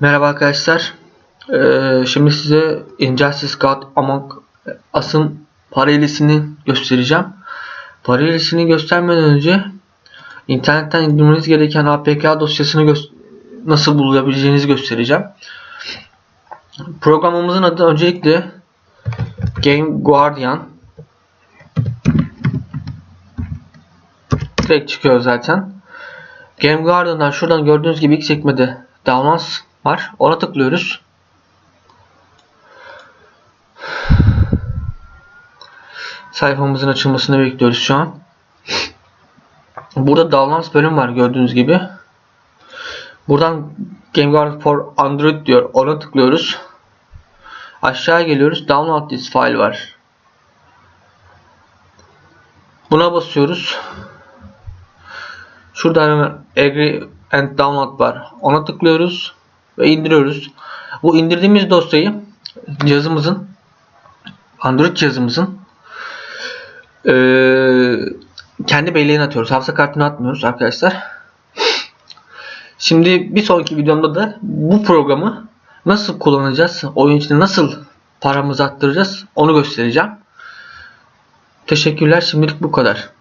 Merhaba arkadaşlar. Ee, şimdi size Injustice God Among Us'ın paralelini göstereceğim. Paralelini göstermeden önce internetten indirmeniz gereken APK dosyasını nasıl bulabileceğinizi göstereceğim. Programımızın adı öncelikle Game Guardian. Direkt çıkıyor zaten. Game Guardian'dan şuradan gördüğünüz gibi ilk sekmede Downloads var. Ona tıklıyoruz. Sayfamızın açılmasını bekliyoruz şu an. Burada Downloads bölüm var gördüğünüz gibi. Buradan Game Guardian for Android diyor. Ona tıklıyoruz. Aşağı geliyoruz. Download this file var. Buna basıyoruz. Şurada hemen Agree and Download var. Ona tıklıyoruz ve indiriyoruz. Bu indirdiğimiz dosyayı cihazımızın Android cihazımızın eee, kendi belleğine atıyoruz. Hafıza kartına atmıyoruz arkadaşlar. Şimdi bir sonraki videomda da bu programı nasıl kullanacağız, oyun içinde nasıl paramızı attıracağız onu göstereceğim. Teşekkürler. Şimdilik bu kadar.